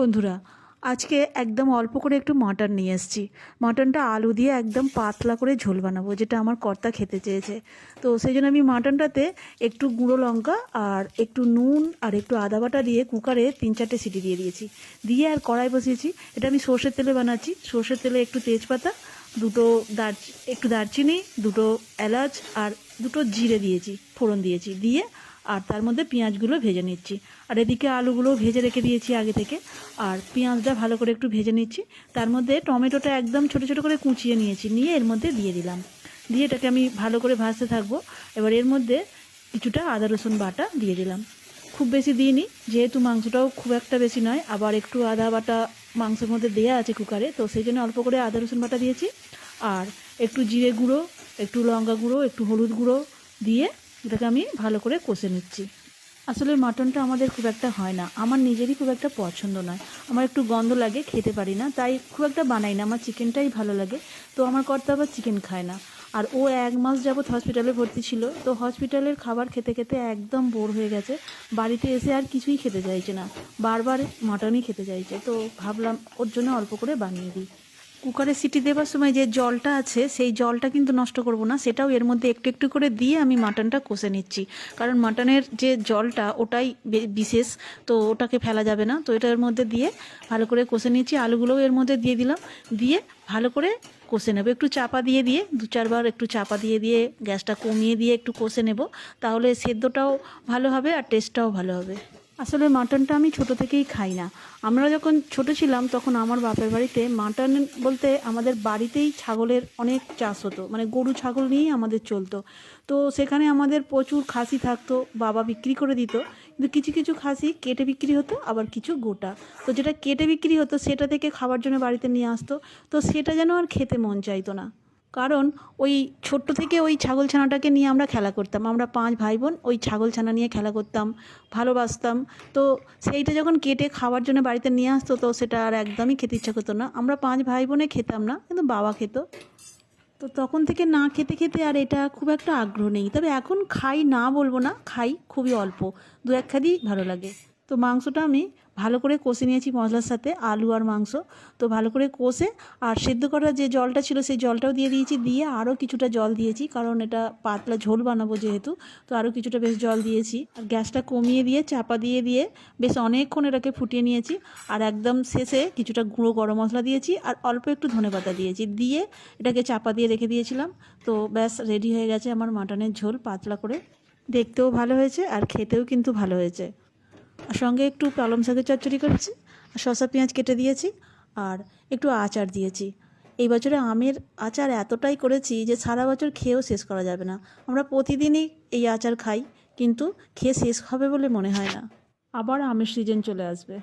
বন্ধুরা, আজকে একদম অল্প করে একটু মাটন নিয়ে এসেছি। মাটনটা আলু দিয়ে একদম পাতলা করে ঝোল বানাবো, যেটা আমার কর্তা খেতে চেয়েছে। তো সেই জন্য আমি মাটনটাতে একটু গুঁড়ো লঙ্কা আর একটু নুন আর একটু আদা বাটা দিয়ে কুকারে তিন চারটে সিটি দিয়ে দিয়েছি। দিয়ে আর কড়াই বসিয়েছি। এটা আমি সর্ষের তেলে বানাচ্ছি। সর্ষের তেলে একটু তেজপাতা দুটো দার, একটু দারচিনি, দুটো এলাচ আর দুটো জিরে দিয়েছি, ফোড়ন দিয়েছি, দিয়ে আর তার মধ্যে পেঁয়াজগুলো ভেজে নিচ্ছি। আর এদিকে আলুগুলো ভেজে রেখে দিয়েছি আগে থেকে। আর পেঁয়াজটা ভালো করে একটু ভেজে নিচ্ছি। তার মধ্যে টমেটোটা একদম ছোটো ছোটো করে কুচিয়ে নিয়েছি, নিয়ে এর মধ্যে দিয়ে দিলাম। দিয়ে এটাকে আমি ভালো করে ভাজতে থাকব। এবার এর মধ্যে কিছুটা আদা, রসুন বাটা দিয়ে দিলাম। খুব বেশি দিইনি, যেহেতু মাংসটাও খুব একটা বেশি নয়, আবার একটু আদা বাটা মাংসের মধ্যে দেয়া আছে কুকারে, তো সেই জন্য অল্প করে আদা, রসুন বাটা দিয়েছি। আর একটু জিরে গুঁড়ো, একটু লঙ্কা গুঁড়ো, একটু হলুদ গুঁড়ো দিয়ে এটাকে আমি ভালো করে কষে নিচ্ছি। আসলে মাটনটা আমাদের খুব একটা হয় না। আমার নিজেরই খুব একটা পছন্দ নয়। আমার একটু গন্ধ লাগে, খেতে পারি না। তাই খুব একটা বানাই না। আমার চিকেনটাই ভালো লাগে। তো আমার কর্তা আবার চিকেন খায় না। আর ও এক মাস যাবৎ হসপিটালে ভর্তি ছিল। তো হসপিটালের খাবার খেতে খেতে একদম বোর হয়ে গেছে। বাড়িতে এসে আর কিছুই খেতে চাইছে না। বারবার মাটনই খেতে চাইছে। তো ভাবলাম ওর জন্য অল্প করে বানিয়ে দিই। কুকারে সিটি দেওয়ার সময় যে জলটা আছে, সেই জলটা কিন্তু নষ্ট করব না। সেটাও এর মধ্যে একটু একটু করে দিয়ে আমি মাটনটা কষে নিচ্ছি। কারণ মাটনের যে জলটা, ওটাই বিশেষ। তো ওটাকে ফেলা যাবে না। তো এটার মধ্যে দিয়ে ভালো করে কষে নিচ্ছি। আলুগুলোও এর মধ্যে দিয়ে দিলাম। দিয়ে ভালো করে কষে নেব। একটু চাপা দিয়ে দিয়ে, দু চারবার একটু চাপা দিয়ে দিয়ে, গ্যাসটা কমিয়ে দিয়ে একটু কষে নেব। তাহলে সেদ্ধটাও ভালো হবে আর টেস্টটাও ভালো হবে। আসলে মাটনটা আমি ছোট থেকেই খাই না। আমরা যখন ছোট ছিলাম, তখন আমার বাপের বাড়িতে মাটন বলতে আমাদের বাড়িতেই ছাগলের অনেক চাষ হতো। মানে গরু, ছাগল নিয়েই আমাদের চলতো। তো সেখানে আমাদের প্রচুর খাসি থাকতো, বাবা বিক্রি করে দিত। কিন্তু কিছু কিছু খাসি কেটে বিক্রি হতো, আবার কিছু গোটা। তো যেটা কেটে বিক্রি হতো, সেটা থেকে খাবার জন্য বাড়িতে নিয়ে আসতো। তো সেটা যেন আর খেতে মন চাইতো না। কারণ ওই ছোট্ট থেকে ওই ছাগল ছানাটাকে নিয়ে আমরা খেলা করতাম। আমরা পাঁচ ভাই বোন ওই ছাগল ছানা নিয়ে খেলা করতাম, ভালোবাসতাম। তো সেইটা যখন কেটে খাওয়ার জন্য বাড়িতে নিয়ে আসতো, তো সেটা আর একদমই খেতে ইচ্ছা করতো না। আমরা পাঁচ ভাই বোনে খেতাম না, কিন্তু বাবা খেত। তো তখন থেকে না খেতে খেতে আর এটা খুব একটা আগ্রহ নেই। তবে এখন খাই না বলব না, খাই খুবই অল্প। দু এক খাদি ভালো লাগে। তো মাংসটা আমি ভালো করে কষে নিয়েছি মশলার সাথে, আলু আর মাংস। তো ভালো করে কষে আর সেদ্ধ করার যে জলটা ছিল সেই জলটাও দিয়ে দিয়েছি, দিয়ে আরও কিছুটা জল দিয়েছি, কারণ এটা পাতলা ঝোল বানাবো যেহেতু, তো আরও কিছুটা বেশ জল দিয়েছি। আর গ্যাসটা কমিয়ে দিয়ে, চাপা দিয়ে দিয়ে বেশ অনেকক্ষণ এটাকে ফুটিয়ে নিয়েছি। আর একদম শেষে কিছুটা গুঁড়ো গরম মশলা দিয়েছি আর অল্প একটু ধনেপাতা দিয়েছি, দিয়ে এটাকে চাপা দিয়ে রেখে দিয়েছিলাম। তো ব্যাস, রেডি হয়ে গেছে আমার মাটনের ঝোল, পাতলা করে। দেখতেও ভালো হয়েছে আর খেতেও কিন্তু ভালো হয়েছে। সঙ্গে একটু পালং শাকের চচ্চড়ি করেছি শসা পেঁয়াজ কেটে দিয়েছি, আর একটু আচার দিয়েছি। এই বছরে আমের আচার এতটাই করেছি যে সারা বছর খেয়েও শেষ করা যাবে না। আমরা প্রতিদিনই এই আচার খাই, কিন্তু খেয়ে শেষ হবে বলে মনে হয় না। আবার আমের সিজন চলে আসবে।